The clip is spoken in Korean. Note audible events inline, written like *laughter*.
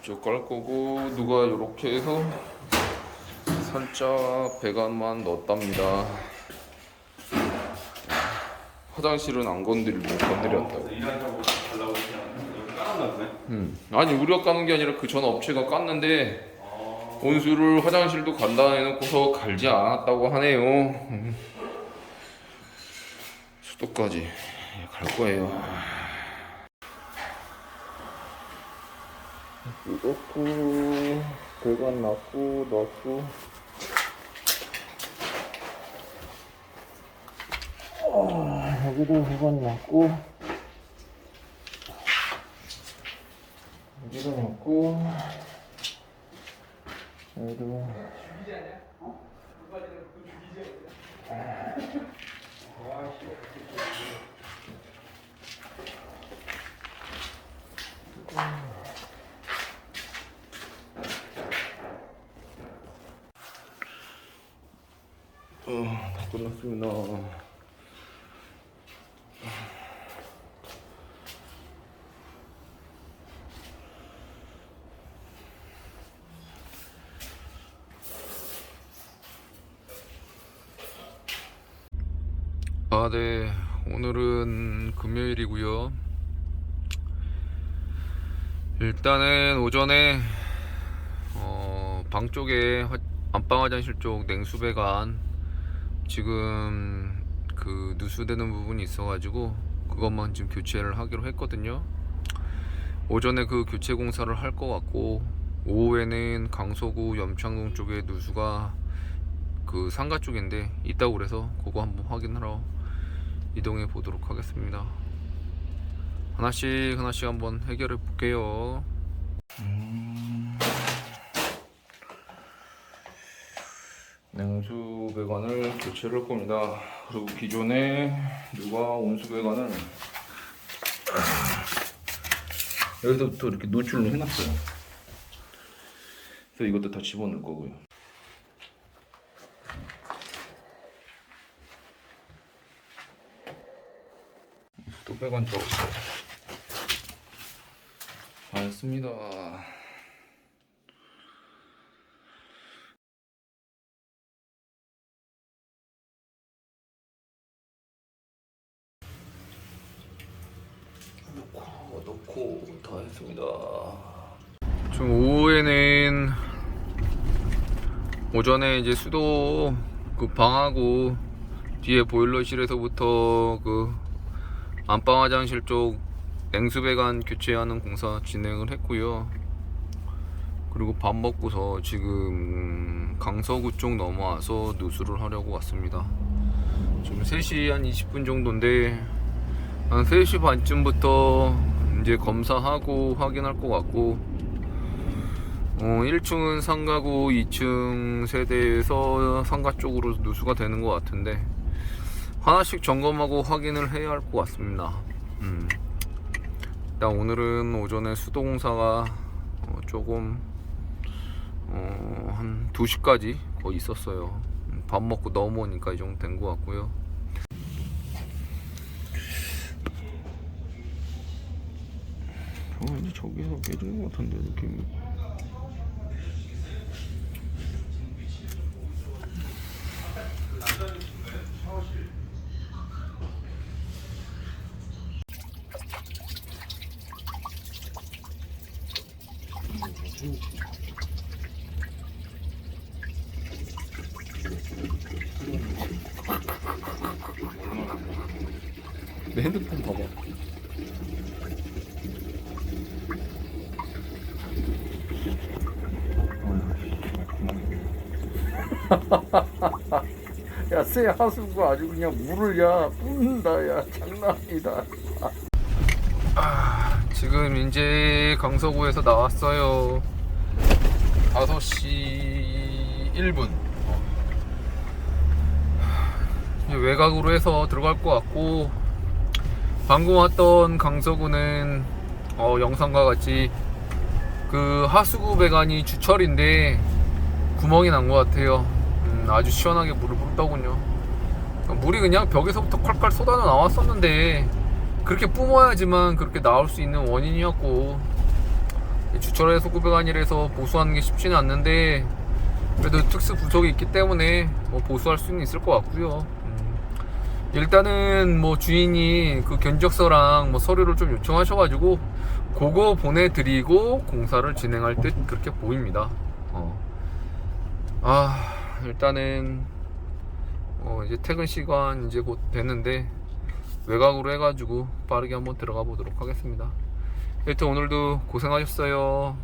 이쪽 깔 거고 누가 이렇게 해서 살짝 배관만 넣었답니다. 화장실은 안 건드리고 건드렸다고. 음. 아니 우리가 까는 게 아니라 그 전 업체가 깠는데 온수를 화장실도 간다 해놓고서 갈지 않았다고 하네요. 음. 수도까지 갈 거예요. 넣고 배관 놨고 넣었고. 어, 여기도 배관 놨고. 여기도 넣고. 여기도 어, 다 끝났습니다. 아, 네. 오늘은 금요일이고요. 일단은 오전에 어, 방 쪽에 화- 안방 화장실 쪽 냉수 배관 지금 그 누수되는 부분이 있어가지고 그것만 지금 교체를 하기로 했거든요. 오전에 그 교체 공사를 할 것 같고 오후에는 강서구 염창동 쪽에 누수가 그 상가 쪽인데 있다고 그래서 그거 한번 확인하러 이동해 보도록 하겠습니다. 하나씩 하나씩 한번 해결해 볼게요. 냉수 배관을 교체를 할 겁니다. 그리고 기존에 누가 온수 배관을 여기서부터 이렇게 노출로 해놨어요. 그래서 이것도 다 집어넣을 거고요. 또 배관 저 반습니다. 넣고 다 했습니다. 지금 오후에는 오전에 이제 수도 그 방하고 뒤에 보일러실에서부터 그 안방 화장실 쪽 냉수 배관 교체하는 공사 진행을 했고요. 그리고 밥 먹고서 지금 강서구 쪽 넘어와서 누수를 하려고 왔습니다. 지금 3시 한 20분 정도인데 한 3시 반쯤부터 이제 검사하고 확인할 것 같고 어, 1층은 상가구 2층 세대에서 상가 쪽으로 누수가 되는 것 같은데 하나씩 점검하고 확인을 해야 할 것 같습니다. 음. 일단 오늘은 오전에 수도공사가 어, 조금 어, 한 2시까지 거의 있었어요. 음, 밥 먹고 넘어오니까 이 정도 된 것 같고요. 저기서 깨지는 것 같은데 느낌이. 내 핸드폰 봐봐. *laughs* 야, 새 하수구 아주 그냥 물을 야 뿜는다, 야 장난 아니다. 지금 이제 강서구에서 나왔어요. 5시 1분. 이제 외곽으로 해서 들어갈 것 같고, 방금 왔던 강서구는 어, 영상과 같이 그 하수구 배관이 주철인데 구멍이 난 것 같아요. 음, 아주 시원하게 물을 뿌렸더군요. 물이 그냥 벽에서부터 콸콸 쏟아져 나왔었는데 그렇게 뿜어야지만 그렇게 나올 수 있는 원인이었고 주철의 소구배관이라서 보수하는 게 쉽지는 않는데 그래도 특수 부속이 있기 때문에 뭐 보수할 수는 있을 것 같고요. 음, 일단은 뭐 주인이 그 견적서랑 뭐 서류를 좀 요청하셔가지고 그거 보내드리고 공사를 진행할 듯 그렇게 보입니다. 어. 아 일단은 어 이제 퇴근 시간 이제 곧 됐는데 외곽으로 해가지고 빠르게 한번 들어가 보도록 하겠습니다. 여튼 오늘도 고생하셨어요.